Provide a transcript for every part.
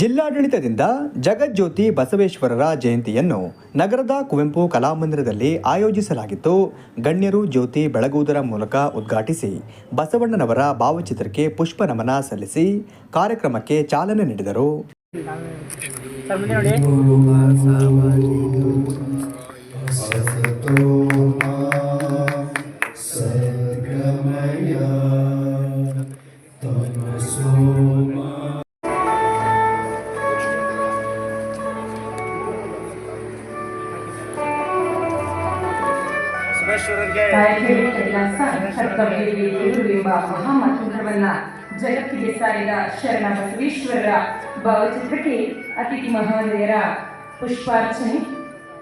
ಜಿಲ್ಲಾಡಳಿತದಿಂದ ಜಗಜ್ಯೋತಿ ಬಸವೇಶ್ವರರ ಜಯಂತಿಯನ್ನು ನಗರದ ಕುವೆಂಪು ಕಲಾಮಂದಿರದಲ್ಲಿ ಆಯೋಜಿಸಲಾಗಿತ್ತು. ಗಣ್ಯರು ಜ್ಯೋತಿ ಬೆಳಗುವುದರ ಮೂಲಕ ಉದ್ಘಾಟಿಸಿ ಬಸವಣ್ಣನವರ ಭಾವಚಿತ್ರಕ್ಕೆ ಪುಷ್ಪ ನಮನ ಸಲ್ಲಿಸಿ ಕಾರ್ಯಕ್ರಮಕ್ಕೆ ಚಾಲನೆ ನೀಡಿದರು. ಕರ್ತವ್ಯವೇ ಎದುರೆಂಬ ಮಹಾಮಂತ್ರವನ್ನ ಜಗತ್ತಿಗೆ ಸಾರಿದ ಶರಣ ಬಸವೇಶ್ವರರ ಭಾವಚಿತ್ರಕ್ಕೆ ಅತಿಥಿ ಮಹೋದಯರ ಪುಷ್ಪಾರ್ಚನೆ.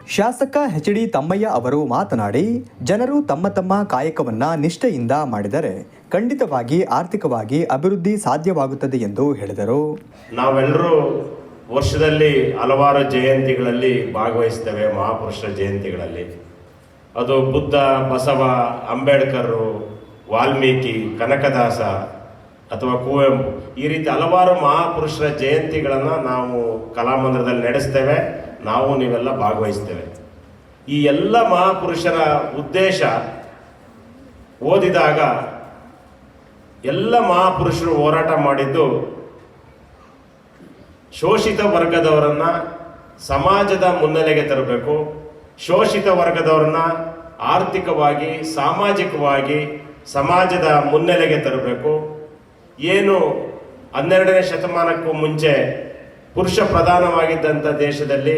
ಶಾಸಕ ಎಚ್ ಡಿ ತಮ್ಮಯ್ಯ ಅವರು ಮಾತನಾಡಿ ಜನರು ತಮ್ಮ ತಮ್ಮ ಕಾಯಕವನ್ನು ನಿಷ್ಠೆಯಿಂದ ಮಾಡಿದರೆ ಖಂಡಿತವಾಗಿ ಆರ್ಥಿಕವಾಗಿ ಅಭಿವೃದ್ಧಿ ಸಾಧ್ಯವಾಗುತ್ತದೆ ಎಂದು ಹೇಳಿದರು. ನಾವೆಲ್ಲರೂ ವರ್ಷದಲ್ಲಿ ಹಲವಾರು ಜಯಂತಿಗಳಲ್ಲಿ ಭಾಗವಹಿಸ್ತೇವೆ ಮಹಾಪುರುಷರ ಜಯಂತಿಗಳಲ್ಲಿ. ಅದು ಬುದ್ಧ, ಬಸವ, ಅಂಬೇಡ್ಕರ್, ವಾಲ್ಮೀಕಿ, ಕನಕದಾಸ ಅಥವಾ ಕುವೆಂಪು ಈ ರೀತಿ ಹಲವಾರು ಮಹಾಪುರುಷರ ಜಯಂತಿಗಳನ್ನು ನಾವು ಕಲಾಮಂದಿರದಲ್ಲಿ ನಡೆಸ್ತೇವೆ. ನಾವು ನೀವೆಲ್ಲ ಭಾಗವಹಿಸ್ತೇವೆ. ಈ ಎಲ್ಲ ಮಹಾಪುರುಷರ ಉದ್ದೇಶ ಓದಿದಾಗ ಎಲ್ಲ ಮಹಾಪುರುಷರು ಹೋರಾಟ ಮಾಡಿದ್ದು ಶೋಷಿತ ವರ್ಗದವರನ್ನ ಸಮಾಜದ ಮುನ್ನೆಲೆಗೆ ತರಬೇಕು. ಶೋಷಿತ ವರ್ಗದವ್ರನ್ನ ಆರ್ಥಿಕವಾಗಿ, ಸಾಮಾಜಿಕವಾಗಿ, ಸಮಾಜದ ಮುನ್ನೆಲೆಗೆ ತರಬೇಕು. ಏನು ಹನ್ನೆರಡನೇ ಶತಮಾನಕ್ಕೂ ಮುಂಚೆ ಪುರುಷ ಪ್ರಧಾನವಾಗಿದ್ದಂಥ ದೇಶದಲ್ಲಿ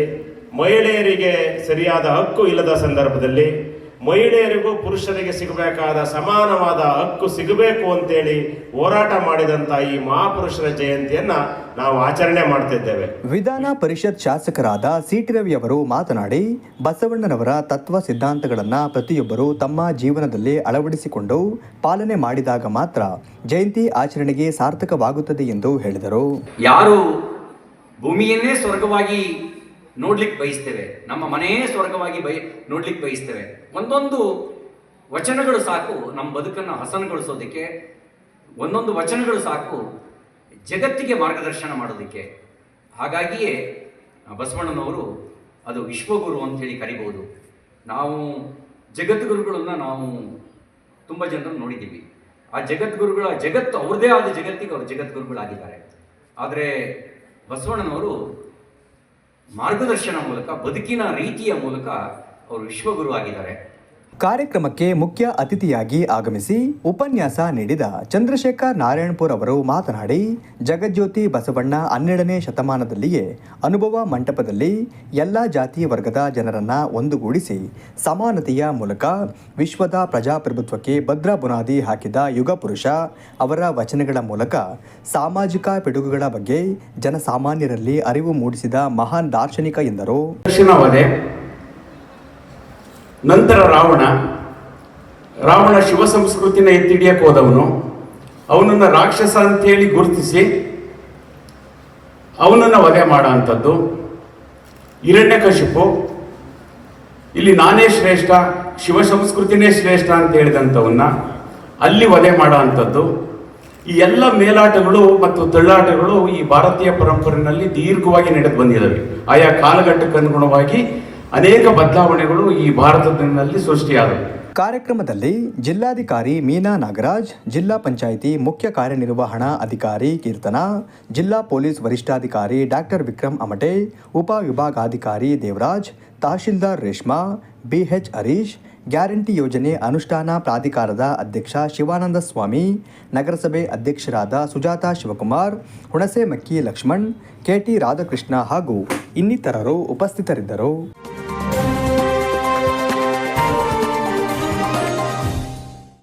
ಮಹಿಳೆಯರಿಗೆ ಸರಿಯಾದ ಹಕ್ಕು ಇಲ್ಲದ ಸಂದರ್ಭದಲ್ಲಿ ಮಹಿಳೆಯರಿಗೂ ಪುರುಷರಿಗೆ ಸಿಗಬೇಕಾದ ಸಮಾನವಾದ ಹಕ್ಕು ಸಿಗಬೇಕು ಅಂತೇಳಿ ಹೋರಾಟ ಮಾಡಿದಂತ ಈ ಮಹಾಪುರುಷರ ಜಯಂತಿಯನ್ನ ನಾವು ಆಚರಣೆ ಮಾಡ್ತಿದ್ದೇವೆ. ವಿಧಾನ ಪರಿಷತ್ ಶಾಸಕರಾದ ಸಿಟಿ ರವಿ ಅವರು ಮಾತನಾಡಿ ಬಸವಣ್ಣನವರ ತತ್ವ ಸಿದ್ಧಾಂತಗಳನ್ನ ಪ್ರತಿಯೊಬ್ಬರು ತಮ್ಮ ಜೀವನದಲ್ಲಿ ಅಳವಡಿಸಿಕೊಂಡು ಪಾಲನೆ ಮಾಡಿದಾಗ ಮಾತ್ರ ಜಯಂತಿ ಆಚರಣೆಗೆ ಸಾರ್ಥಕವಾಗುತ್ತದೆ ಎಂದು ಹೇಳಿದರು. ಯಾರು ಭೂಮಿಯನ್ನೇ ಸ್ವರ್ಗವಾಗಿ ನೋಡ್ಲಿಕ್ಕೆ ಬಯಸ್ತೇವೆ. ನಮ್ಮ ಮನೆಯೇ ಸ್ವರ್ಗವಾಗಿ ಬಯ, ನೋಡ್ಲಿಕ್ಕೆ ಬಯಸ್ತೇವೆ. ಒಂದೊಂದು ವಚನಗಳು ಸಾಕು, ನಮ್ಮ ಬದುಕನ್ನು ಹಸನಗೊಳಿಸೋದಕ್ಕೆ. ಒಂದೊಂದು ವಚನಗಳು ಸಾಕು, ಜಗತ್ತಿಗೆ ಮಾರ್ಗದರ್ಶನ ಮಾಡೋದಕ್ಕೆ. ಹಾಗಾಗಿಯೇ, ಬಸವಣ್ಣನವರು ಅದು ವಿಶ್ವಗುರು ಅಂಥೇಳಿ ಕರಿಬೋದು. ನಾವು ಜಗದ್ಗುರುಗಳನ್ನು ನಾವು ತುಂಬ ಜನರನ್ನು ನೋಡಿದ್ದೀವಿ. ಆ ಜಗದ್ಗುರುಗಳ ಜಗತ್ತು ಅವ್ರದ್ದೇ ಆದ ಜಗತ್ತಿಗೆ ಅವರು ಜಗದ್ಗುರುಗಳಾಗಿದ್ದಾರೆ. ಆದರೆ ಬಸವಣ್ಣನವರು ಮಾರ್ಗದರ್ಶನ ಮೂಲಕ ಬದುಕಿನ ರೀತಿಯ ಮೂಲಕ ಅವರು ವಿಶ್ವಗುರು ಆಗಿದ್ದಾರೆ. ಕಾರ್ಯಕ್ರಮಕ್ಕೆ ಮುಖ್ಯ ಅತಿಥಿಯಾಗಿ ಆಗಮಿಸಿ ಉಪನ್ಯಾಸ ನೀಡಿದ ಚಂದ್ರಶೇಖರ್ ನಾರಾಯಣಪುರ್ ಅವರು ಮಾತನಾಡಿ, ಜಗಜ್ಯೋತಿ ಬಸವಣ್ಣ ಹನ್ನೆರಡನೇ ಶತಮಾನದಲ್ಲಿಯೇ ಅನುಭವ ಮಂಟಪದಲ್ಲಿ ಎಲ್ಲ ಜಾತಿ ವರ್ಗದ ಜನರನ್ನ ಒಂದುಗೂಡಿಸಿ, ಸಮಾನತೆಯ ಮೂಲಕ ವಿಶ್ವದ ಪ್ರಜಾಪ್ರಭುತ್ವಕ್ಕೆ ಭದ್ರ ಬುನಾದಿ ಹಾಕಿದ ಯುಗ ಪುರುಷ ಅವರ ವಚನಗಳ ಮೂಲಕ ಸಾಮಾಜಿಕ ಪಿಡುಗುಗಳ ಬಗ್ಗೆ ಜನಸಾಮಾನ್ಯರಲ್ಲಿ ಅರಿವು ಮೂಡಿಸಿದ ಮಹಾನ್ ದಾರ್ಶನಿಕ ಎಂದರು. ನಂತರ ರಾವಣ ರಾವಣ ಶಿವ ಸಂಸ್ಕೃತಿನ ಎತ್ತಿಡಿಯಕ್ಕೆ ಹೋದವನು. ಅವನನ್ನು ರಾಕ್ಷಸ ಅಂತೇಳಿ ಗುರುತಿಸಿ, ಅವನನ್ನು ವಧೆ ಮಾಡೋ ಅಂಥದ್ದು ಹಿರಣ್ಯಕಶಿಪು ಇಲ್ಲಿ ನಾನೇ ಶ್ರೇಷ್ಠ, ಶಿವ ಸಂಸ್ಕೃತಿನೇ ಶ್ರೇಷ್ಠ ಅಂತ ಹೇಳಿದಂಥವನ್ನ ಅಲ್ಲಿ ವಧೆ ಮಾಡೋ ಅಂಥದ್ದು ಈ ಎಲ್ಲ ಮೇಲಾಟಗಳು ಮತ್ತು ತಳ್ಳಾಟಗಳು ಈ ಭಾರತೀಯ ಪರಂಪರೆಯಲ್ಲಿ ದೀರ್ಘವಾಗಿ ನಡೆದು ಬಂದಿದ್ದಾವೆ ಆಯಾ ಕಾಲಘಟ್ಟಕ್ಕೆ ಅನುಗುಣವಾಗಿ ಅನೇಕ ಬದಲಾವಣೆಗಳು ಈ ಭಾರತದಲ್ಲಿ ಸೃಷ್ಟಿಯಾದವು. ಕಾರ್ಯಕ್ರಮದಲ್ಲಿ ಜಿಲ್ಲಾಧಿಕಾರಿ ಮೀನಾ ನಾಗರಾಜ್, ಜಿಲ್ಲಾ ಪಂಚಾಯಿತಿ ಮುಖ್ಯ ಕಾರ್ಯನಿರ್ವಹಣಾ ಅಧಿಕಾರಿ ಕೀರ್ತನ, ಜಿಲ್ಲಾ ಪೊಲೀಸ್ ವರಿಷ್ಠಾಧಿಕಾರಿ ಡಾಕ್ಟರ್ ವಿಕ್ರಮ್ ಅಮಟೆ, ಉಪ ವಿಭಾಗಾಧಿಕಾರಿ Devaraj, tahsildar Reshma, B H Harish, guarantee ಯೋಜನೆ ಅನುಷ್ಠಾನ ಪ್ರಾಧಿಕಾರದ ಅಧ್ಯಕ್ಷ ಶಿವಾನಂದ ಸ್ವಾಮಿ, ನಗರಸಭೆ ಅಧ್ಯಕ್ಷರಾದ ಸುಜಾತಾ ಶಿವಕುಮಾರ್, ಹುಣಸೆ ಮಕ್ಕಿ ಲಕ್ಷ್ಮಣ್ ಕೆಟಿ ರಾಧಾಕೃಷ್ಣ ಹಾಗೂ ಇನ್ನಿತರರು ಉಪಸ್ಥಿತರಿದ್ದರು.